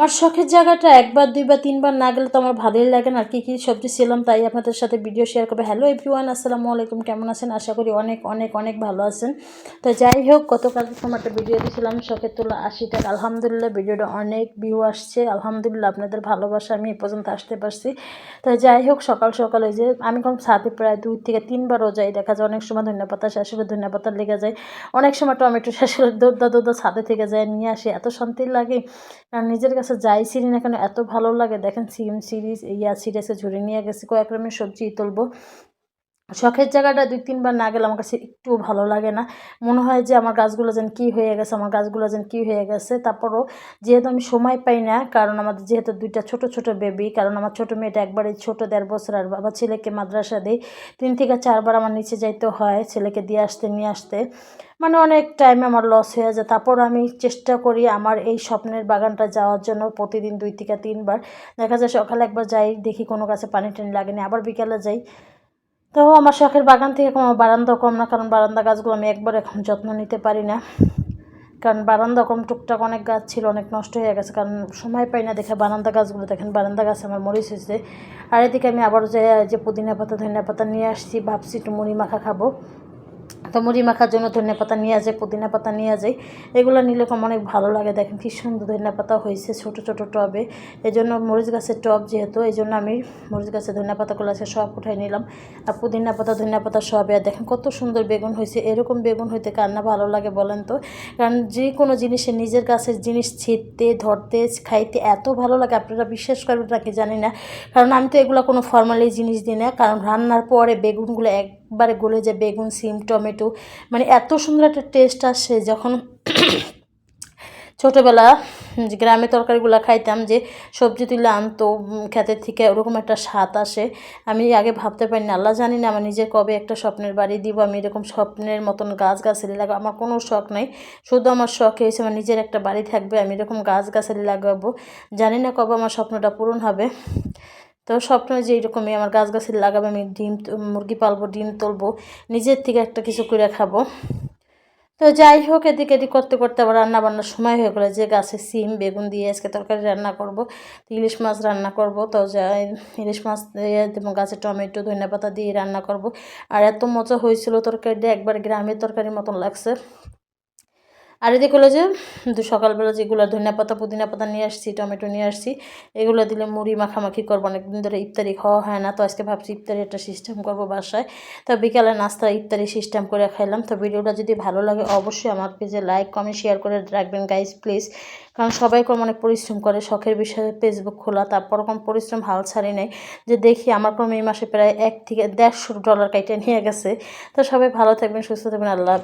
আমার শখের জায়গাটা একবার, দুইবার, তিনবার না গেলে তো আমার ভালোই লাগে না। আর কী কী সবজি ছিলাম তাই আপনাদের সাথে ভিডিও শেয়ার করব। হ্যালো এভরিওয়ান আসসালামু আলাইকুম, কেমন আছেন? আশা করি অনেক অনেক অনেক ভালো আছেন। তো যাই হোক গতকাল তোমার একটা ভিডিও দিয়েছিলাম শখের তোলা আশি টাকা। আলহামদুলিল্লাহ ভিডিওটা অনেক ভিউ আসছে। আলহামদুলিল্লাহ, আপনাদের ভালোবাসা আমি এ পর্যন্ত আসতে পারছি। তো যাই হোক, সকাল সকাল ওই যে আমি কম সাথে প্রায় দুই থেকে তিনবারও যাই। দেখা যায় অনেক সময় ধনিয়া পাতা শেষ হলে ধনিয়া লেগে যায়। অনেক সময় টমেটো শেষ হলে দৌড়দা দৌড়দা ছাদে থেকে যায়, নিয়ে আসি। এত শান্তি লাগে। আর নিজের কাছে যাই সিরি না কেন এত ভালো লাগে। দেখেন সিম সিরিজ, ইয়া সিরিজে ঝুড়ে নিয়ে গেছে। কয়েক রকমের সবজি তুলবো। শখের জায়গাটা দুই তিনবার না গেলে আমার কাছে একটু ভালো লাগে না। মনে হয় যে আমার গাছগুলো যেন কী হয়ে গেছে, আমার গাছগুলো যেন কী হয়ে গেছে। তারপরও যেহেতু আমি সময় পাই না, কারণ আমাদের যেহেতু দুইটা ছোট ছোট বেবি কারণ আমার ছোটো মেয়েটা একবারে ছোট দেড় বছর, আর বাবা ছেলেকে মাদ্রাসা দেয়, তিন থেকে চারবার আমার নিচে যাইতে হয় ছেলেকে দিয়ে আসতে, নিয়ে আসতে। মানে অনেক টাইম আমার লস হয়ে যায়। তারপর আমি চেষ্টা করি আমার এই স্বপ্নের বাগানটা যাওয়ার জন্য প্রতিদিন দুই থেকে তিনবার। দেখা যায় সকালে একবার যাই, দেখি কোনো গাছে পানি টানি লাগেনি, আবার বিকালে যাই। তো আমার শখের বাগান থেকে কোনো বারান্দা কম না, কারণ বারান্দা গাছগুলো আমি একবার এখন যত্ন নিতে পারি না। কারণ বারান্দা কম, টুকটাক অনেক গাছ ছিল, অনেক নষ্ট হয়ে গেছে, কারণ সময় পাই না দেখে বারান্দা গাছগুলো। দেখেন, বারান্দা গাছ আমার মরিচ হয়েছে। আর এদিকে আমি আবার যে পুদিনা পাতা, ধনিয়া পাতা নিয়ে আসছি, ভাবছি একটু মুড়ি মাখা খাব। তো মুড়ি মাখার জন্য ধনিয়া পাতা নিয়ে যায় পুদিনা পাতা নিয়ে যায় এগুলো নিলে কম অনেক ভালো লাগে। দেখেন কি সুন্দর ধনিয়া পাতা হয়েছে, ছোট ছোট টবে। এই জন্য মরিচ গাছের টব যেহেতু এই জন্য আমি মরিচ গাছের ধনিয়া পাতাগুলো আছে সব উঠাই নিলাম। আর পুদিনা পাতা ধনিয়া পাতা সব আর দেখেন কত সুন্দর বেগুন হয়েছে। এরকম বেগুন হইতে কার না ভালো লাগে বলেন তো? কারণ যে কোনো জিনিসে নিজের গাছের জিনিস ছিঁড়তে, ধরতে, খাইতে এত ভালো লাগে। আপনারা বিশ্বাস করবেন নাকি জানি না। কারণ আমি তো এগুলো কোনো ফর্মালি জিনিস দিই না। কারণ রান্নার পরে বেগুনগুলো একবারে গলে যায়, বেগুন, সিম, টমেটো। মানে এত সুন্দর একটা টেস্ট আসে যখন ছোটোবেলা যে গ্রামে তরকারিগুলো খাইতাম যে সবজি তুলে আনতো ক্ষেতের থেকে ওরকম একটা স্বাদ আসে। আমি আগে ভাবতে পারি না আল্লাহ জানি না আমার নিজের কবে একটা স্বপ্নের বাড়ি দিব, আমি এরকম স্বপ্নের মতন গাছ গাছালি লাগাবো, আমার কোনো শখ নাই। শুধু আমার শখ হয়েছে আমার নিজের একটা বাড়ি থাকবে, আমি এরকম গাছ গাছালি লাগাবো। জানি না কবে আমার স্বপ্নটা পূরণ হবে। তো স্বপ্ন যে এইরকমই আমার গাছ গাছের লাগাবে, আমি ডিম মুরগি পালবো, ডিম তুলবো, নিজের থেকে একটা কিছু করে খাব। তো যাই হোক, এদিকে এদিক করতে করতে আবার রান্না বান্নার সময় হয়ে গেলো যে গাছে সিম, বেগুন দিয়ে আজকে তরকারি রান্না করব ইলিশ মাছ রান্না করব। তো যাই, ইলিশ মাছ দিয়ে গাছে টমেটো, ধনিয়া পাতা দিয়ে রান্না করব। আর এত মজা হয়েছিল তরকারিটা, একবার গ্রামের তরকারির মতন লাগছে। আর এদিকে হলো যে সকালবেলা যেগুলো ধনিয়া পাতা, পুদিনা পাতা নিয়ে আসছি, টমেটো নিয়ে আসছি, এগুলো দিলে মুড়ি মাখামাখি করব। অনেকদিন ধরে ইফতারি খাওয়া হয় না, তো আজকে ভাবছি ইফতারি একটা সিস্টেম করব বাসায়। তো বিকালে নাস্তা, ইফতারি সিস্টেম করে খাইলাম। তো ভিডিওটা যদি ভালো লাগে অবশ্যই আমার পেজে লাইক কমেন্ট শেয়ার করে রাখবেন গাইজ প্লিজ কারণ সবাই কম অনেক পরিশ্রম করে, শখের বিষয়ে ফেসবুক খোলা তারপর কম পরিশ্রম হাল ছাড়ি নেই। যে দেখি আমার কোনো এই মাসে প্রায় এক থেকে দেড়শো ডলার কাইটে নিয়ে গেছে। তো সবাই ভালো থাকবেন, সুস্থ থাকবেন, আল্লাহ